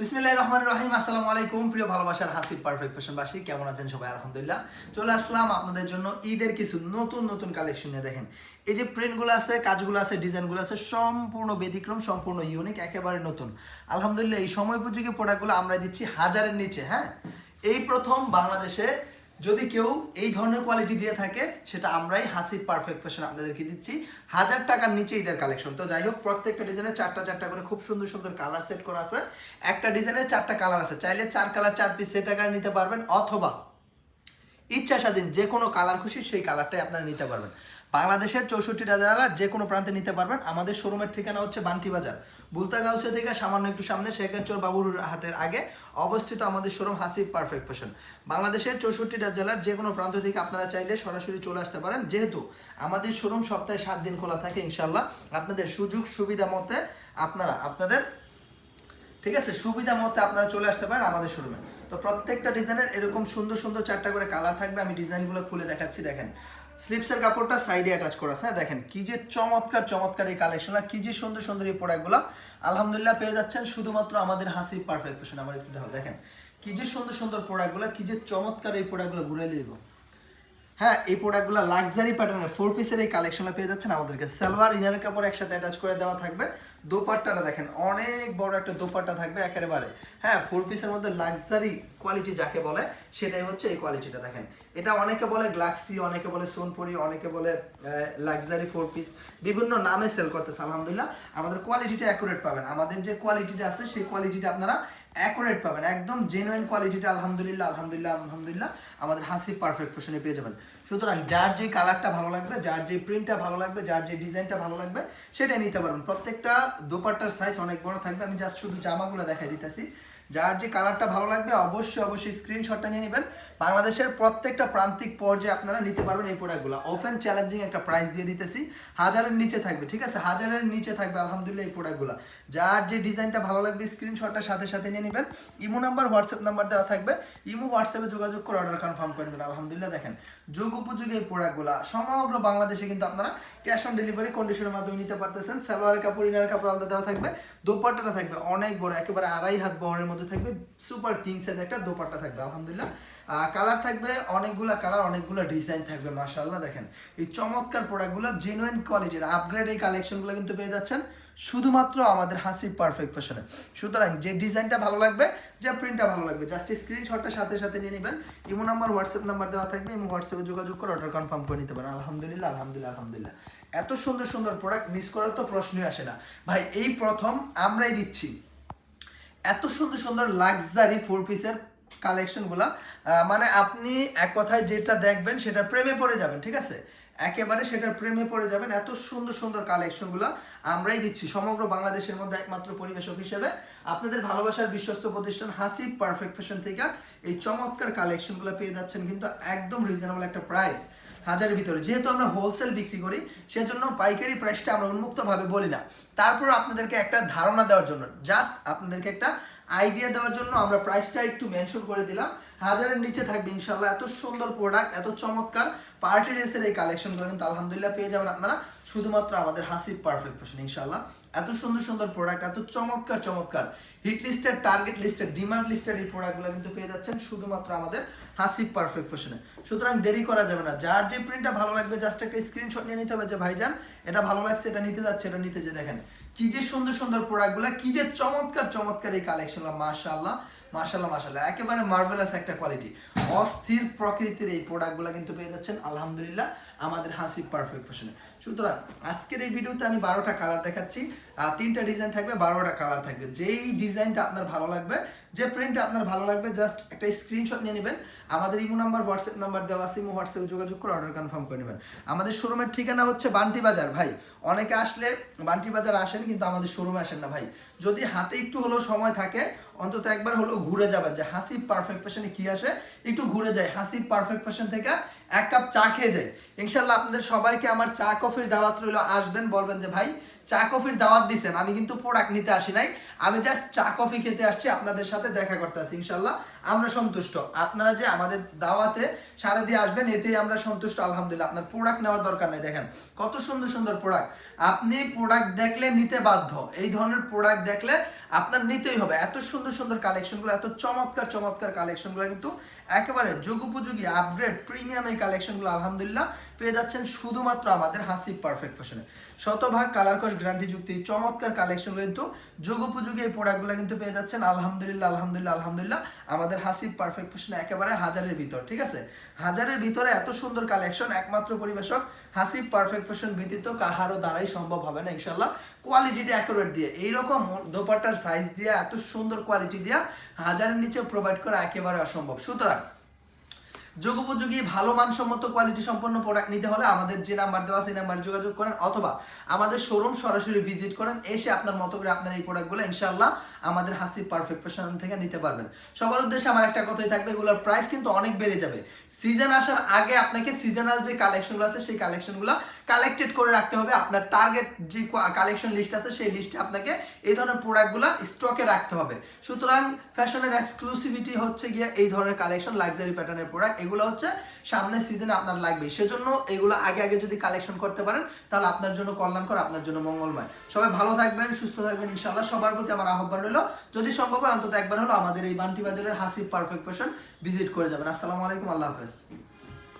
বিসমিল্লাহ রহমান রহিম, আসসালামু আলাইকুম। প্রিয় ভালোবাসার হাসিব পারফেক্ট ফ্যাশনবাসী, কেমন আছেন সবাই? আলহামদুলিল্লাহ। চলে আসলাম আপনাদের জন্য ঈদের কিছু নতুন নতুন কালেকশন দেখেন, এই যে প্রিন্টগুলো আছে, কাজগুলো আছে, ডিজাইনগুলো আছে, সম্পূর্ণ ব্যতিক্রম, সম্পূর্ণ ইউনিক একেবারে নতুন। আলহামদুলিল্লাহ, এই সময় উপযোগী প্রোডাক্টগুলো আমরা দিচ্ছি হাজারের নিচে হ্যাঁ? এই প্রথম বাংলাদেশে যদি কেউ এই ধরনের কোয়ালিটি দিয়ে থাকে, সেটা আমরাই হাসির পারফেক্ট ফ্যাশন আপনাদেরকে দিচ্ছি। হাজার টাকার নিচে ঈদের কালেকশন তো যাই হোক, প্রত্যেকটা ডিজাইনের চারটা চারটা করে খুব সুন্দর সুন্দর কালার সেট করা আছে। একটা ডিজাইনের চারটা কালার আছে। চাইলে চার কালার চার পিস সেট আকারে নিতে পারবেন, অথবা ইচ্ছা স্বাধীন যে কোনো কালার খুশি সেই কালারটাই আপনারা নিতে পারবেন। বাংলাদেশের চৌষট্টিটা জেলার যে কোনো প্রান্তে নিতে পারবেন। আমাদের শোরুমের ঠিকানা হচ্ছে বান্টি বাজার। বুলতাগাউসে থেকে সামান্য একটু সামনে শেখারচর বাবুর হাটের আগে অবস্থিত আমাদের শোরুম হাসিব পারফেক্ট ফ্যাশন বাংলাদেশের চৌষট্টিটা জেলার যে কোনো প্রান্ত থেকে আপনারা চাইলে সরাসরি চলে আসতে পারেন। যেহেতু আমাদের শোরুম সপ্তাহে সাত দিন খোলা থাকে ইনশাল্লাহ আপনাদের সুযোগ সুবিধা মতে আপনারা, আপনাদের, ঠিক আছে, সুবিধা মতো আপনারা চলে আসতে পারেন আমাদের শোরুমে তো প্রত্যেকটা ডিজাইনের এরকম সুন্দর সুন্দর চারটা করে কালার থাকবে। আমি ডিজাইনগুলো খুলে দেখাচ্ছি, দেখেন। স্লিপসের কাপড়টা সাইডে অ্যাটাচ করা হ্যাঁ দেখেন। কি যে চমৎকার চমৎকার এই কালেকশন কি যে সুন্দর সুন্দর এই প্রোডাক্টগুলো আলহামদুলিল্লাহ পেয়ে যাচ্ছেন শুধুমাত্র আমাদের হাসি পারফেক্ট আমার একটু দেখো দেখেন। কি যে সুন্দর সুন্দর প্রোডাক্টগুলো কি যে চমৎকার এই প্রোডাক্টগুলো ঘুরে লইব হ্যাঁ এই প্রোডাক্টগুলো লাক্সারি প্যাটার্নের ফোর পিসের এই কালেকশনটা পেয়ে যাচ্ছেন আমাদেরকে সালোয়ার ইনার কাপড় একসাথে অ্যাটাচ করে দেওয়া থাকবে। দোপাট্টাটা দেখেন, অনেক বড় একটা দোপাট্টা থাকবে একেবারে। হ্যাঁ ফোর পিসের মধ্যে লাক্সারি কোয়ালিটি যাকে বলে, সেটাই হচ্ছে এই কোয়ালিটিটা দেখেন। এটা অনেকে বলে গ্লাক্সি অনেকে বলে সোনপুরি, অনেকে বলে লাক্সারি ফোর পিস বিভিন্ন নামে সেল করতেছে, আলহামদুলিল্লাহ। আমাদের কোয়ালিটিটা অ্যাকুরেট পাবেন। আমাদের যে কোয়ালিটিটা আছে, সেই কোয়ালিটিটা আপনারা অ্যাকুরেট পাবেন একদম জেনুইন কোয়ালিটিটা আলহামদুলিল্লাহ আলহামদুলিল্লাহ আলহামদুলিল্লাহ আমাদের হাসি পারফেক্ট ফ্যাশনে পেয়ে যাবেন। সুতরাং যার যে কালারটা ভালো লাগবে, যার যে প্রিন্টটা ভালো লাগবে, যার যে ডিজাইনটা ভালো লাগবে, সেটাই নিতে পারবেন। প্রত্যেকটা দোপাট্টার সাইজ অনেক বড় থাকবে। আমি জাস্ট শুধু জামাগুলো দেখাই দিতেছি। যার যে কালারটা ভালো লাগবে, অবশ্যই অবশ্যই স্ক্রিনশটটা নিয়ে নেবেন। বাংলাদেশের প্রত্যেকটা প্রান্তিক পর্যায়ে আপনারা নিতে পারবেন এই প্রোডাক্টগুলো ওপেন চ্যালেঞ্জিং একটা প্রাইস দিয়ে দিতেছি। হাজারের নিচে থাকবে, ঠিক আছে? হাজারের নিচে থাকবে, আলহামদুলিল্লাহ, এই প্রোডাক্টগুলো যার যে ডিজাইনটা ভালো লাগবে স্ক্রিনশটটা সাথে সাথে নিয়ে নেবেন। ইমো নাম্বার হোয়াটসঅ্যাপ নাম্বার দেওয়া থাকবে। ইমো হোয়াটসঅ্যাপে যোগাযোগ করে অর্ডার কনফার্ম করে নেবেন। আলহামদুলিল্লাহ, দেখেন। যোগ উপযোগী এই প্রোডাক্টগুলো সমগ্র বাংলাদেশে কিন্তু আপনারা ক্যাশ অন ডেলিভারি কন্ডিশনের মাধ্যমে নিতে পারতেছেন। সালোয়ার কাপড় ইনার কাপড় আলাদা দেওয়া থাকবে। দোপাট্টাটা থাকবে অনেক বড়, একেবারে আড়াই হাত বহরের মধ্যে থাকবে। সুপার কিং সাইজ একটা দোপাট্টা থাকবে, আলহামদুলিল্লাহ। কালার থাকবে, অনেকগুলা কালার অনেকগুলো ডিজাইন থাকবে, মাশাআল্লাহ দেখেন। এই চমৎকার প্রোডাক্টগুলো জেনুইন কোয়ালিটির আপগ্রেড এই কালেকশনগুলো কিন্তু পেয়ে যাচ্ছেন, শুধুমাত্র আমাদের হাসি পারফেক্ট ফ্যাশনে সুতরাং যে ডিজাইনটা ভালো লাগবে, যে প্রিন্টটা ভালো লাগবে জাস্ট স্ক্রিনশটটা সাথে সাথে নিয়ে নেবেন। ইমো নাম্বার হোয়াটসঅ্যাপ নাম্বার দেওয়া থাকবে এবং হোয়াটসঅ্যাপে যোগাযোগ করে অর্ডার কনফার্ম করে নিতে পারেন। আলহামদুলিল্লাহ আলহামদুলিল্লাহ আলহামদুলিল্লাহ। এত সুন্দর সুন্দর প্রোডাক্ট মিস করার তো প্রশ্নই আসে না। ভাই, এই প্রথম আমরাই দিচ্ছি। এত সুন্দর সুন্দর লাক্সারি ফোর পিসের কালেকশনগুলা মানে আপনি এক কথায় যেটা দেখবেন সেটা প্রেমে পড়ে যাবেন, ঠিক আছে? একেবারে সেটার প্রেমে পড়ে যাবেন। এত সুন্দর সুন্দর কালেকশনগুলো আমরাই দিচ্ছি, সমগ্র বাংলাদেশের মধ্যে একমাত্র পরিবেশক হিসেবে। আপনাদের ভালোবাসার বিশ্বস্ত প্রতিষ্ঠান হাসিব পারফেক্ট ফ্যাশন থেকে এই চমৎকার কালেকশনগুলো পেয়ে যাচ্ছেন কিন্তু একদম রিজনেবল একটা প্রাইস হাজারের ভিতরে। যেহেতু আমরা হোলসেল বিক্রি করি, সেজন্য পাইকারি প্রাইসটা আমরা উন্মুক্তভাবে বলি না। তারপর আপনাদেরকে একটা ধারণা দেওয়ার জন্য জাস্ট আপনাদেরকে একটা আইডিয়া দেওয়ার জন্য আমরা প্রাইসটা একটু মেনশন করে দিলাম। হাজারের নিচে থাকবে ইনশাল্লাহ এত সুন্দর প্রোডাক্ট এত চমৎকার পার্টি ড্রেসের এই কালেকশনগুলো কিন্তু আলহামদুলিল্লাহ পেয়ে যাবেন আপনারা। শুধুমাত্র আমাদের হাসিব পারফেক্ট ফ্যাশন ইনশাল্লাহ এত সুন্দর সুন্দর প্রোডাক্ট এত চমৎকার চমৎকার। হিট লিস্টের টার্গেট লিস্টের ডিমান্ড লিস্টের এই প্রোডাক্টগুলো কিন্তু পেয়ে যাচ্ছেন শুধুমাত্র আমাদের হাসিব পারফেক্ট ফ্যাশনে সুতরাং দেরি করা যাবে না। যার যে প্রিন্টটা ভালো লাগবে জাস্ট একটা স্ক্রিনশট নিয়ে নিতে হবে যে, ভাইজান, এটা ভালো লাগছে, এটা নিতে যাচ্ছে, এটা নিতে যে দেখেন। কি যে সুন্দর সুন্দর প্রোডাক্টগুলো কি যে চমৎকার চমৎকার এই কালেকশনগুলো মাশাআল্লাহ। মাশাল্লাহ মাশাল্লাহ একেবারে মার্ভেলাস একটা কোয়ালিটি অস্থির প্রকৃতির এই প্রোডাক্টগুলো কিন্তু পেয়ে যাচ্ছেন, আলহামদুলিল্লাহ, আমাদের হাসি পারফেক্ট ফ্যাশনে সুতরাং, আজকের এই ভিডিওতে আমি বারোটা কালার দেখাচ্ছি। তিনটা ডিজাইন থাকবে, বারোটা কালার থাকবে। যেই ডিজাইনটা আপনার ভালো লাগবে, যে প্রিন্টটা আপনার ভালো লাগবে জাস্ট একটা স্ক্রিনশট নিয়ে নেবেন। আমাদের ইমো নাম্বার, হোয়াটসঅ্যাপ নাম্বার দেওয়া ইমো হোয়াটসঅ্যাপে যোগাযোগ করে অর্ডার কনফার্ম করে নেবেন। আমাদের শোরুমের ঠিকানা হচ্ছে বান্টি বাজার। ভাই, অনেকে আসলে বান্টি বাজার আসেন, কিন্তু আমাদের শোরুমে আসেন না, ভাই। যদি হাতে একটু হলেও সময় থাকে, অন্তত একবার হলেও ঘুরে যাবেন। যে হাসি পারফেক্ট ফ্যাশনে কি আসে? একটু ঘুরে যায় হাসি পারফেক্ট ফ্যাশন থেকে এক কাপ চা খেয়ে যায় ইনশাল্লাহ আপনাদের সবাইকে আমার চা কফির দাওয়াত রইল। আসবেন, বলবেন যে, ভাই চা কফির দাওয়াত দিছেন, আমি কিন্তু প্রোডাক্ট নিতে আসি নাই। আমি জাস্ট চা কফি খেতে আসছি, আপনাদের সাথে দেখা করতে আসছি ইনশাল্লাহ আমরা সন্তুষ্ট। আপনারা যে আমাদের দাওয়াতে সারা দিয়ে আসবেন, এতেই আমরা সন্তুষ্ট, আলহামদুলিল্লাহ। আপনার প্রোডাক্ট নেওয়ার দরকার নেই, দেখেন। কত সুন্দর সুন্দর প্রোডাক্ট আপনি প্রোডাক্ট দেখলে নিতে বাধ্য। এই ধরনের প্রোডাক্ট দেখলে আপনার নিতেই হবে। এত সুন্দর সুন্দর কালেকশনগুলো এত চমৎকার চমৎকার কালেকশনগুলো কিন্তু একেবারে যুগোপযোগী আপগ্রেড প্রিমিয়াম এই কালেকশনগুলো আলহামদুলিল্লাহ। পেয়ে যাচ্ছেন শুধুমাত্র আমাদের হাসিব পারফেক্ট ফ্যাশনে শতভাগ কালার কস গ্যারান্টি যুক্ত এই চমৎকার কালেকশন কিন্তু যুগোপযোগী এই প্রোডাক্টগুলো কিন্তু পেয়ে যাচ্ছেন। আলহামদুলিল্লাহ আলহামদুলিল্লাহ আলহামদুলিল্লাহ, আমাদের হাসিব পারফেক্ট ফ্যাশনে একেবারে হাজারের ভিতর, ঠিক আছে? হাজারের ভিতরে এত সুন্দর কালেকশন একমাত্র পরিবেশক হাসিব পারফেক্ট ফ্যাশন ব্যতীত কাহারও দ্বারাই সম্ভব হবে না ইনশাল্লাহ কোয়ালিটিটা অ্যাকুরেট দিয়ে, এইরকম দোপাট্টার সাইজ দিয়ে, এত সুন্দর কোয়ালিটি দিয়ে হাজারের নিচে প্রোভাইড করা একেবারে অসম্ভব। সুতরাং যোগোপযোগী, ভালো মানসম্মত কোয়ালিটি সম্পন্ন প্রোডাক্ট নিতে হলে আমাদের যে নাম্বার দেওয়া সেই নাম্বারে যোগাযোগ করেন অথবা আমাদের শোরুম সরাসরি ভিজিট করেন, এসে আপনার মতো করে আপনার এই প্রোডাক্টগুলো ইনশাল্লাহ আমাদের হাসি পারফেক্ট ফ্যাশন থেকে নিতে পারবেন। সবার উদ্দেশ্যে আমার একটা কথাই থাকবে, এগুলোর প্রাইস কিন্তু অনেক বেড়ে যাবে। সিজন আসার আগে আপনাকে সিজনাল যে কালেকশনগুলো আছে, সেই কালেকশনগুলো কালেক্টেড করে রাখতে হবে। আপনার টার্গেট যে কালেকশন লিস্ট আছে, সেই লিস্টে আপনাকে এই ধরনের প্রোডাক্টগুলো স্টকে রাখতে হবে। সুতরাং ফ্যাশনের এক্সক্লুসিভিটি হচ্ছে গিয়ে এই ধরনের কালেকশন লাক্সারি প্যাটার্নের প্রোডাক্ট এগুলো হচ্ছে সামনের সিজনে আপনার লাগবে সেজন্য এগুলো আগে আগে যদি কালেকশন করতে পারেন, তাহলে আপনার জন্য কল্যাণকর, আপনার জন্য মঙ্গলময়। সবাই ভালো থাকবেন, সুস্থ থাকবেন ইনশাল্লাহ সবার প্রতি আমার আহ্বান রইল, যদি সম্ভব হয়, অন্তত একবার হলো আমাদের এই বান্টি বাজারের হাসিব পারফেক্ট ফ্যাশন ভিজিট করে যাবেন। আসসালামু আলাইকুম, আল্লাহ হাফেজ।